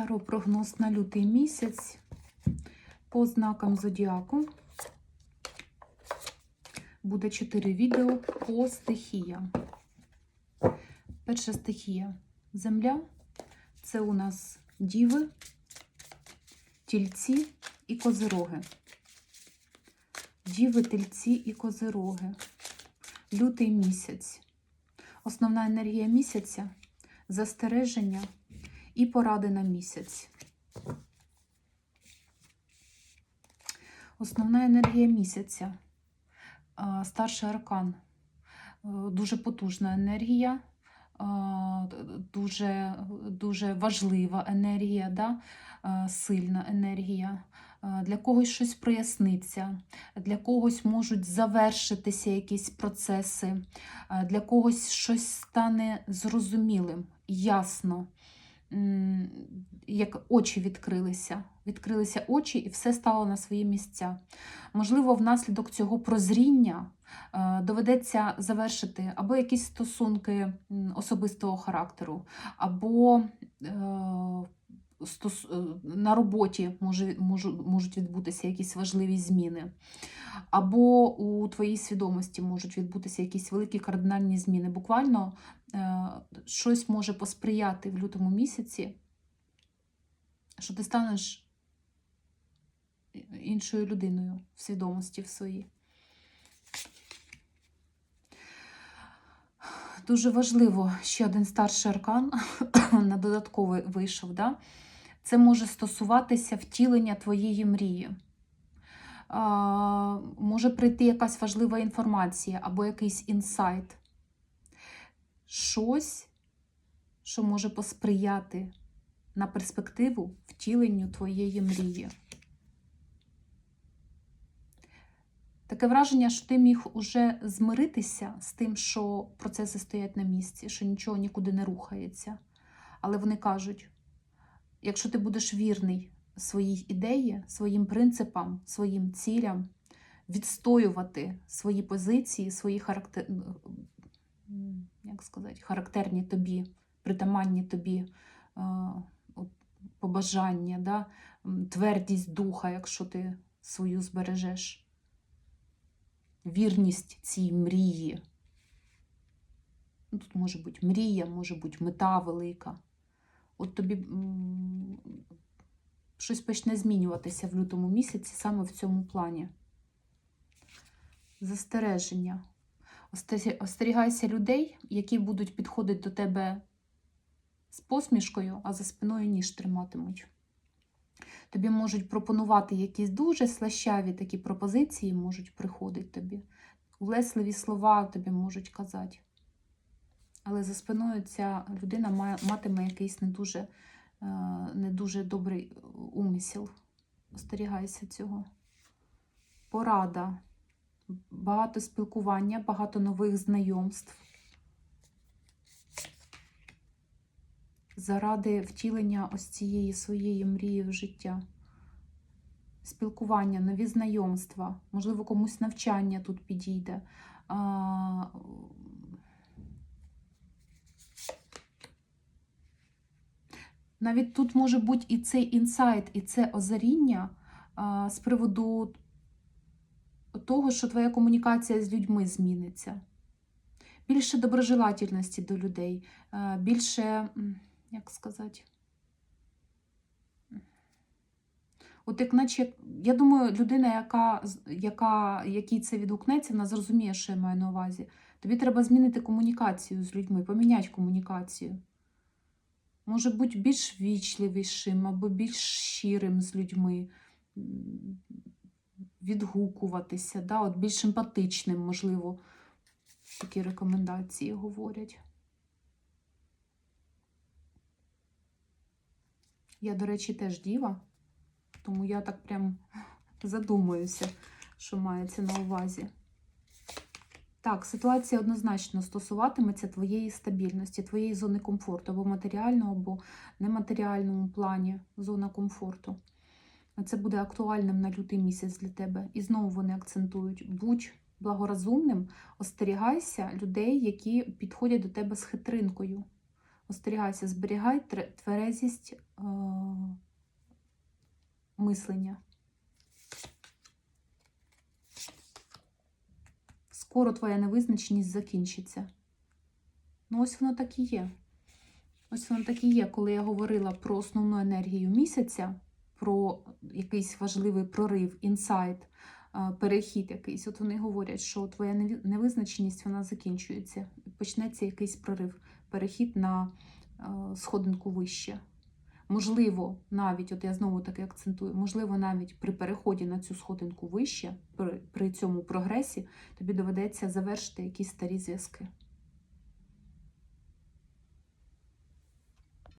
Таро прогноз на лютий місяць по знакам зодіаку. Буде 4 відео по стихіям. Перша стихія земля. Це у нас діви, тільці і козироги. Діви, тільці і козироги. Лютий місяць. Основна енергія місяця застереження і поради на місяць. Основна енергія місяця. Старший аркан. Е, Дуже потужна енергія, дуже, дуже важлива енергія, да? е, сильна енергія. Е, Для когось щось проясниться, для когось можуть завершитися якісь процеси, е, для когось щось стане зрозумілим, ясно як очі відкрилися. Відкрилися очі і все стало на свої місця. Можливо, внаслідок цього прозріння е, доведеться завершити або якісь стосунки особистого характеру, або е, на роботі може, можу- можуть відбутися якісь важливі зміни. Або у твоїй свідомості можуть відбутися якісь великі кардинальні зміни. Буквально е, щось може посприяти в лютому місяці, що ти станеш іншою людиною в свідомості в своїй. Дуже важливо ще один старший аркан на додатковий вийшов. Да? Це може стосуватися втілення твоєї мрії. Може прийти якась важлива інформація або якийсь інсайт. Щось, що може посприяти на перспективу втіленню твоєї мрії. Таке враження, що ти міг уже змиритися з тим, що процеси стоять на місці, що нічого нікуди не рухається. Але вони кажуть: якщо ти будеш вірний своїй ідеї, своїм принципам, своїм цілям, відстоювати свої позиції, свої характер... як сказати, характерні тобі, притаманні тобі е, побажання, да? твердість духа, якщо ти свою збережеш, вірність цій мрії. Ну, Тут може бути мрія, може бути мета велика. От тобі щось почне змінюватися в лютому місяці саме в цьому плані. Застереження. Остерігайся людей, які будуть підходити до тебе з посмішкою, а за спиною ніж триматимуть. Тобі можуть пропонувати якісь дуже слащаві такі пропозиції, можуть приходити тобі. Улесливі слова тобі можуть казати. Але за спиною ця людина матиме якийсь не дуже, не дуже добрий умисел. Остерігайся цього. Порада. Багато спілкування, багато нових знайомств. Заради втілення ось цієї своєї мрії в життя. Спілкування, нові знайомства, можливо, комусь навчання тут підійде. Навіть тут може бути і цей інсайт, і це озаріння з приводу того, що твоя комунікація з людьми зміниться. Більше доброжелательності до людей, більше, як сказати, от як наче, я думаю, людина, яка, яка, якій це відгукнеться, вона зрозуміє, що я маю на увазі. Тобі треба змінити комунікацію з людьми, поміняти комунікацію. Може бути більш вічливішим або більш щирим з людьми, відгукуватися, да? От більш емпатичним, можливо, такі рекомендації говорять. Я, до речі, теж діва, тому я так прям задумуюся, що мається на увазі. Так, ситуація однозначно стосуватиметься твоєї стабільності, твоєї зони комфорту, або матеріального, або нематеріальному плані зона комфорту. Це буде актуальним на лютий місяць для тебе. І знову вони акцентують: будь благорозумним, остерігайся людей, які підходять до тебе з хитринкою. Остерігайся, зберігай тверезість е, мислення. Скоро твоя невизначеність закінчиться. Ну, ось воно так і є. Ось воно так і є, коли я говорила про основну енергію місяця, про якийсь важливий прорив, інсайт, е, перехід якийсь. От вони говорять, що твоя невизначеність вона закінчується. Почнеться якийсь прорив, перехід на е, сходинку вище. Можливо, навіть, от я знову таки акцентую, можливо, навіть при переході на цю сходинку вище, при, при цьому прогресі, тобі доведеться завершити якісь старі зв'язки.